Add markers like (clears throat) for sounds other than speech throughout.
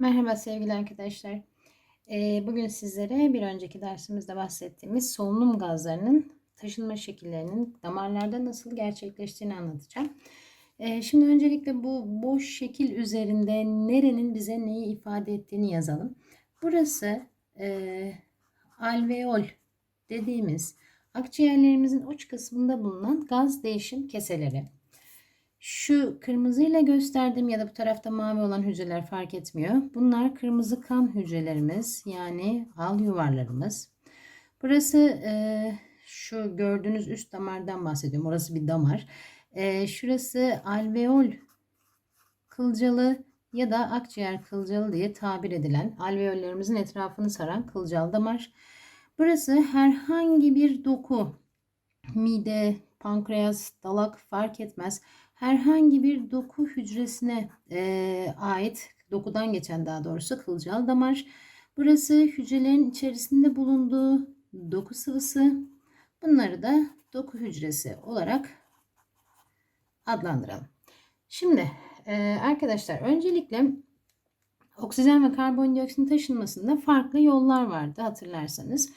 Merhaba sevgili arkadaşlar. Ee, bugün sizlere bir önceki dersimizde bahsettiğimiz solunum gazlarının taşınma şekillerinin damarlarda nasıl gerçekleştiğini anlatacağım. Ee, şimdi öncelikle bu boş şekil üzerinde nerenin bize neyi ifade ettiğini yazalım. Burası e, alveol dediğimiz akciğerlerimizin uç kısmında bulunan gaz değişim keseleri. Şu kırmızıyla gösterdiğim ya da bu tarafta mavi olan hücreler fark etmiyor. Bunlar kırmızı kan hücrelerimiz yani al yuvarlarımız. Burası e, şu gördüğünüz üst damardan bahsediyorum. Orası bir damar. E, şurası alveol kılcalı ya da akciğer kılcalı diye tabir edilen alveollerimizin etrafını saran kılcal damar. Burası herhangi bir doku, mide, pankreas, dalak fark etmez herhangi bir doku hücresine e, ait dokudan geçen daha doğrusu kılcal damar. Burası hücrelerin içerisinde bulunduğu doku sıvısı. Bunları da doku hücresi olarak adlandıralım. Şimdi e, arkadaşlar öncelikle oksijen ve karbondioksitin taşınmasında farklı yollar vardı hatırlarsanız.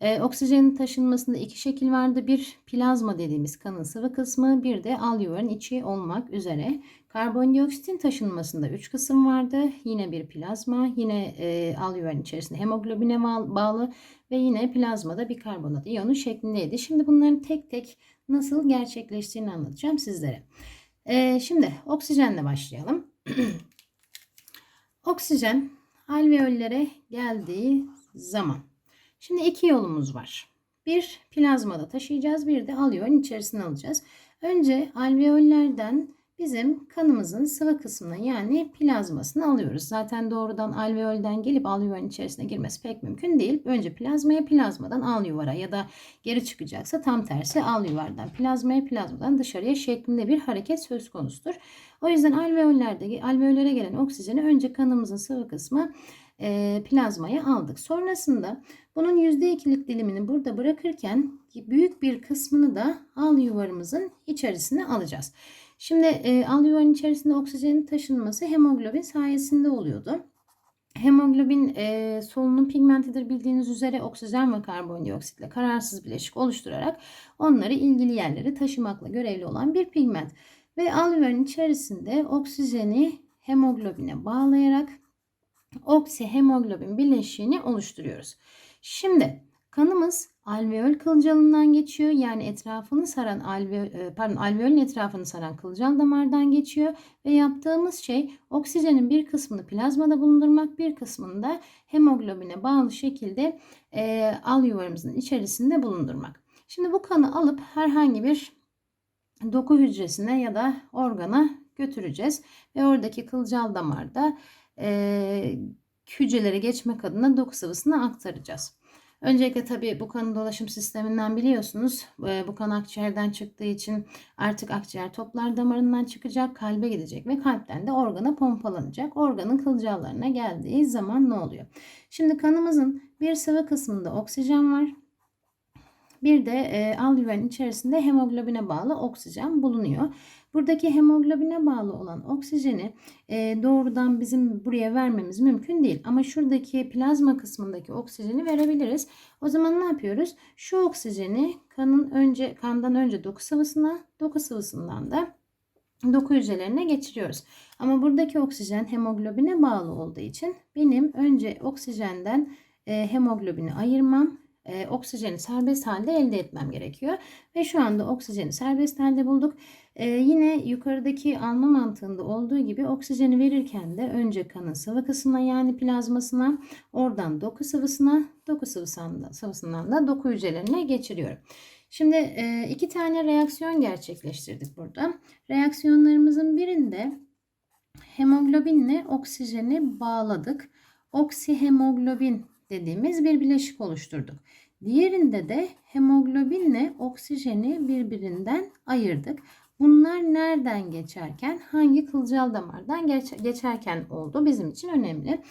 E, oksijenin taşınmasında iki şekil vardı. Bir plazma dediğimiz kanın sıvı kısmı, bir de alüvyolün içi olmak üzere. Karbondioksitin taşınmasında üç kısım vardı. Yine bir plazma, yine e, alüvyolün içerisinde hemoglobine bağlı ve yine plazmada bir karbonat iyonu şeklindeydi. Şimdi bunların tek tek nasıl gerçekleştiğini anlatacağım sizlere. E, şimdi oksijenle başlayalım. (clears throat) Oksijen alveollere geldiği zaman Şimdi iki yolumuz var. Bir plazmada taşıyacağız, bir de alveolün içerisine alacağız. Önce alveollerden bizim kanımızın sıvı kısmını yani plazmasını alıyoruz. Zaten doğrudan alveolden gelip alveolün içerisine girmesi pek mümkün değil. Önce plazmaya plazmadan al yuvara ya da geri çıkacaksa tam tersi al yuvardan plazmaya plazmadan dışarıya şeklinde bir hareket söz konusudur. O yüzden alveollerde alveollere gelen oksijeni önce kanımızın sıvı kısmı e, plazmaya aldık. Sonrasında bunun %2'lik dilimini burada bırakırken büyük bir kısmını da al yuvarımızın içerisine alacağız. Şimdi e, al yuvarın içerisinde oksijenin taşınması hemoglobin sayesinde oluyordu. Hemoglobin e, solunum pigmentidir bildiğiniz üzere oksijen ve karbondioksitle kararsız bileşik oluşturarak onları ilgili yerlere taşımakla görevli olan bir pigment. Ve alveolün içerisinde oksijeni hemoglobine bağlayarak oksihemoglobin bileşiğini oluşturuyoruz. Şimdi kanımız alveol kılcalından geçiyor. Yani etrafını saran alveol, e, pardon alveolün etrafını saran kılcal damardan geçiyor ve yaptığımız şey oksijenin bir kısmını plazmada bulundurmak, bir kısmını da hemoglobine bağlı şekilde e, al yuvarımızın içerisinde bulundurmak. Şimdi bu kanı alıp herhangi bir doku hücresine ya da organa götüreceğiz ve oradaki kılcal damarda e, hücrelere geçmek adına doku sıvısını aktaracağız. Öncelikle tabii bu kanın dolaşım sisteminden biliyorsunuz. Bu kan akciğerden çıktığı için artık akciğer toplar damarından çıkacak, kalbe gidecek ve kalpten de organa pompalanacak. Organın kılcallarına geldiği zaman ne oluyor? Şimdi kanımızın bir sıvı kısmında oksijen var. Bir de e, alveolün içerisinde hemoglobine bağlı oksijen bulunuyor. Buradaki hemoglobine bağlı olan oksijeni e, doğrudan bizim buraya vermemiz mümkün değil. Ama şuradaki plazma kısmındaki oksijeni verebiliriz. O zaman ne yapıyoruz? Şu oksijeni kanın önce kandan önce doku sıvısına, doku sıvısından da doku hücrelerine geçiriyoruz. Ama buradaki oksijen hemoglobine bağlı olduğu için benim önce oksijenden e, hemoglobini ayırmam e, oksijeni serbest halde elde etmem gerekiyor. Ve şu anda oksijeni serbest halde bulduk. E, yine yukarıdaki alma mantığında olduğu gibi oksijeni verirken de önce kanın sıvı kısmına yani plazmasına oradan doku sıvısına doku sıvısından, sıvısından da doku hücrelerine geçiriyorum. Şimdi e, iki tane reaksiyon gerçekleştirdik burada. Reaksiyonlarımızın birinde hemoglobinle oksijeni bağladık. Oksihemoglobin dediğimiz bir bileşik oluşturduk. Diğerinde de hemoglobinle oksijeni birbirinden ayırdık. Bunlar nereden geçerken, hangi kılcal damardan geç, geçerken oldu bizim için önemli.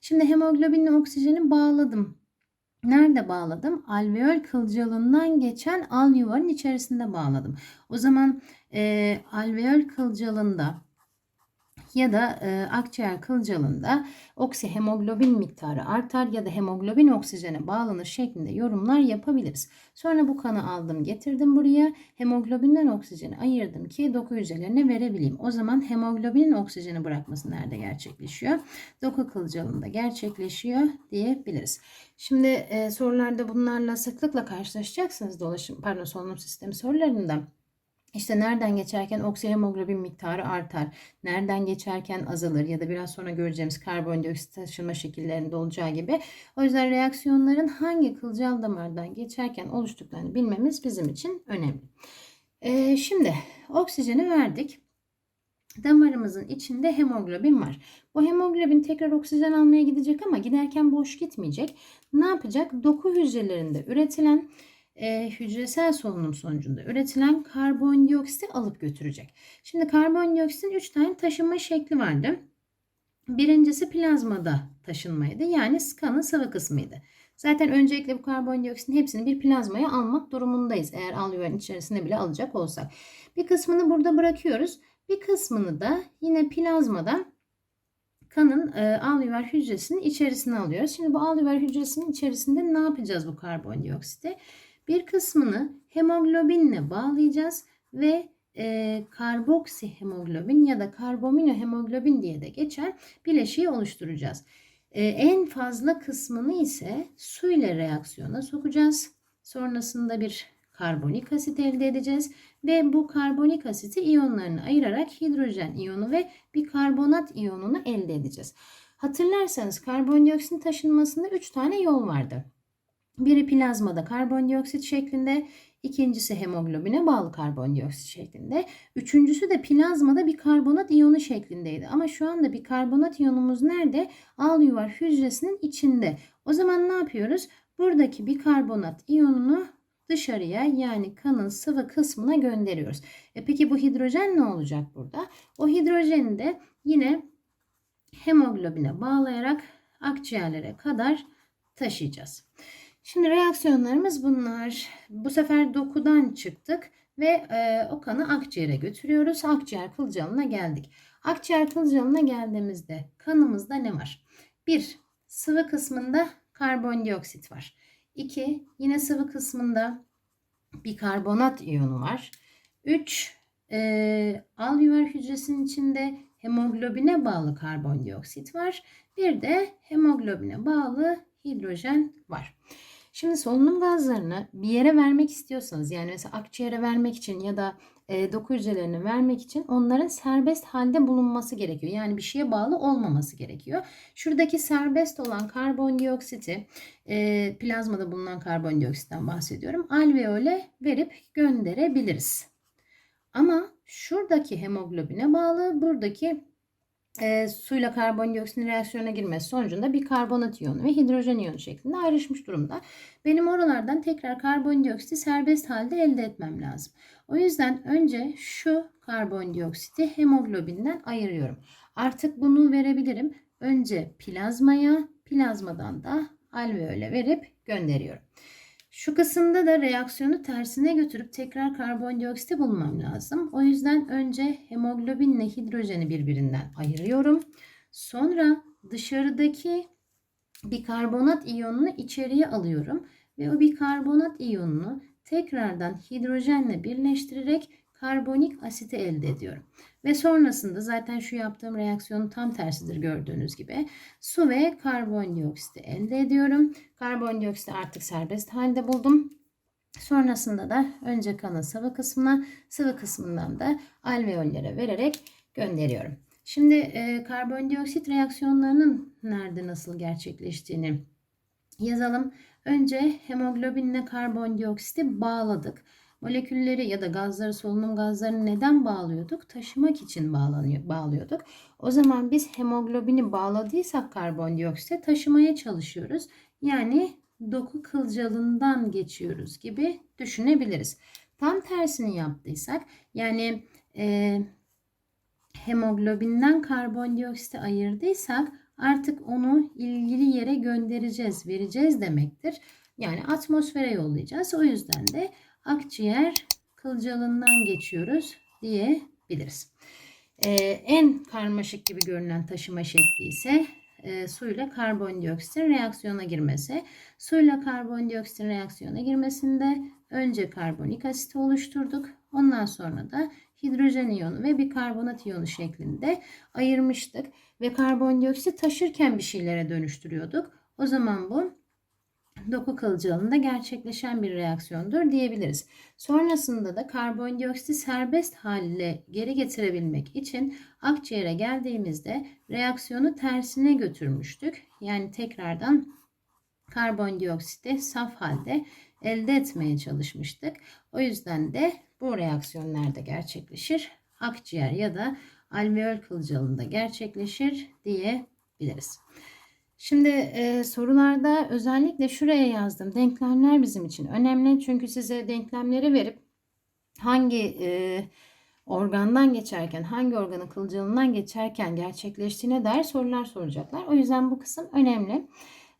Şimdi hemoglobinle oksijeni bağladım. Nerede bağladım? Alveol kılcalından geçen al yuvarın içerisinde bağladım. O zaman e, alveol kılcalında ya da e, akciğer kılcalında oksihemoglobin miktarı artar ya da hemoglobin oksijene bağlanır şeklinde yorumlar yapabiliriz. Sonra bu kanı aldım getirdim buraya. Hemoglobinden oksijeni ayırdım ki doku hücrelerine verebileyim. O zaman hemoglobinin oksijeni bırakması nerede gerçekleşiyor? Doku kılcalında gerçekleşiyor diyebiliriz. Şimdi e, sorularda bunlarla sıklıkla karşılaşacaksınız dolaşım pardon solunum sistemi sorularında. İşte nereden geçerken oksihemoglobin miktarı artar. Nereden geçerken azalır ya da biraz sonra göreceğimiz karbondioksit taşınma şekillerinde olacağı gibi. O yüzden reaksiyonların hangi kılcal damardan geçerken oluştuklarını bilmemiz bizim için önemli. Ee, şimdi oksijeni verdik. Damarımızın içinde hemoglobin var. Bu hemoglobin tekrar oksijen almaya gidecek ama giderken boş gitmeyecek. Ne yapacak? Doku hücrelerinde üretilen e, hücresel solunum sonucunda üretilen karbondioksiti alıp götürecek. Şimdi karbondioksitin 3 tane taşınma şekli vardı. Birincisi plazmada taşınmaydı. Yani kanın sıvı kısmıydı. Zaten öncelikle bu karbondioksitin hepsini bir plazmaya almak durumundayız. Eğer alüvyolün içerisinde bile alacak olsak. Bir kısmını burada bırakıyoruz. Bir kısmını da yine plazmada kanın e, alüvyol hücresinin içerisine alıyoruz. Şimdi bu alüvyol hücresinin içerisinde ne yapacağız bu karbondioksiti? Bir kısmını hemoglobinle bağlayacağız ve e, karboksi hemoglobin ya da karbamino hemoglobin diye de geçen bileşiği oluşturacağız. E, en fazla kısmını ise su ile reaksiyona sokacağız. Sonrasında bir karbonik asit elde edeceğiz ve bu karbonik asiti iyonlarını ayırarak hidrojen iyonu ve bir karbonat iyonunu elde edeceğiz. Hatırlarsanız karbondioksitin taşınmasında 3 tane yol vardı. Biri plazmada karbondioksit şeklinde, ikincisi hemoglobine bağlı karbondioksit şeklinde, üçüncüsü de plazmada bir karbonat iyonu şeklindeydi. Ama şu anda bir karbonat iyonumuz nerede? Al yuvar hücresinin içinde. O zaman ne yapıyoruz? Buradaki bir karbonat iyonunu dışarıya yani kanın sıvı kısmına gönderiyoruz. E peki bu hidrojen ne olacak burada? O hidrojeni de yine hemoglobine bağlayarak akciğerlere kadar taşıyacağız. Şimdi reaksiyonlarımız bunlar. Bu sefer dokudan çıktık ve e, o kanı akciğere götürüyoruz. Akciğer kılcalına geldik. Akciğer kılcalına geldiğimizde kanımızda ne var? 1. Sıvı kısmında karbondioksit var. 2. Yine sıvı kısmında bir karbonat iyonu var. 3. E, alüvyol hücresinin içinde hemoglobine bağlı karbondioksit var. Bir de hemoglobine bağlı hidrojen var. Şimdi solunum gazlarını bir yere vermek istiyorsanız yani mesela akciğere vermek için ya da e, doku hücrelerine vermek için onların serbest halde bulunması gerekiyor. Yani bir şeye bağlı olmaması gerekiyor. Şuradaki serbest olan karbondioksiti e, plazmada bulunan karbondioksitten bahsediyorum. Alveole verip gönderebiliriz. Ama şuradaki hemoglobine bağlı buradaki e, suyla karbondioksitin reaksiyona girmesi sonucunda bir karbonat iyonu ve hidrojen iyonu şeklinde ayrışmış durumda. Benim oralardan tekrar karbondioksiti serbest halde elde etmem lazım. O yüzden önce şu karbondioksiti hemoglobinden ayırıyorum. Artık bunu verebilirim. Önce plazmaya, plazmadan da alveole verip gönderiyorum. Şu kısımda da reaksiyonu tersine götürüp tekrar karbondioksiti bulmam lazım. O yüzden önce hemoglobinle hidrojeni birbirinden ayırıyorum. Sonra dışarıdaki bir karbonat iyonunu içeriye alıyorum ve o bir karbonat iyonunu tekrardan hidrojenle birleştirerek karbonik asiti elde ediyorum. Ve sonrasında zaten şu yaptığım reaksiyonun tam tersidir gördüğünüz gibi. Su ve karbondioksiti elde ediyorum. Karbondioksiti artık serbest halde buldum. Sonrasında da önce kanın sıvı kısmına, sıvı kısmından da alveollere vererek gönderiyorum. Şimdi e, karbondioksit reaksiyonlarının nerede nasıl gerçekleştiğini yazalım. Önce hemoglobinle karbondioksiti bağladık. Molekülleri ya da gazları, solunum gazlarını neden bağlıyorduk? Taşımak için bağlanıyor, bağlıyorduk. O zaman biz hemoglobini bağladıysak karbondioksite taşımaya çalışıyoruz. Yani doku kılcalından geçiyoruz gibi düşünebiliriz. Tam tersini yaptıysak yani e, hemoglobinden karbondioksiti ayırdıysak artık onu ilgili yere göndereceğiz, vereceğiz demektir. Yani atmosfere yollayacağız. O yüzden de akciğer kılcalından geçiyoruz diyebiliriz. Ee, en karmaşık gibi görünen taşıma şekli ise e, suyla karbondioksitin reaksiyona girmesi. Suyla karbondioksitin reaksiyona girmesinde önce karbonik asit oluşturduk. Ondan sonra da hidrojen iyonu ve bir karbonat iyonu şeklinde ayırmıştık. Ve karbondioksit taşırken bir şeylere dönüştürüyorduk. O zaman bu doku kılcalında gerçekleşen bir reaksiyondur diyebiliriz. Sonrasında da karbondioksiti serbest haline geri getirebilmek için akciğere geldiğimizde reaksiyonu tersine götürmüştük. Yani tekrardan karbondioksiti saf halde elde etmeye çalışmıştık. O yüzden de bu reaksiyon nerede gerçekleşir? Akciğer ya da alveol kılcalında gerçekleşir diyebiliriz. Şimdi e, sorularda özellikle şuraya yazdım. Denklemler bizim için önemli. Çünkü size denklemleri verip hangi e, organdan geçerken, hangi organın kılcalından geçerken gerçekleştiğine dair sorular soracaklar. O yüzden bu kısım önemli.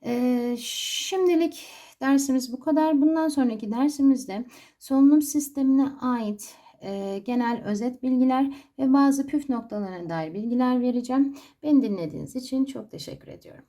E, şimdilik dersimiz bu kadar. Bundan sonraki dersimizde solunum sistemine ait e, genel özet bilgiler ve bazı püf noktalarına dair bilgiler vereceğim. Beni dinlediğiniz için çok teşekkür ediyorum.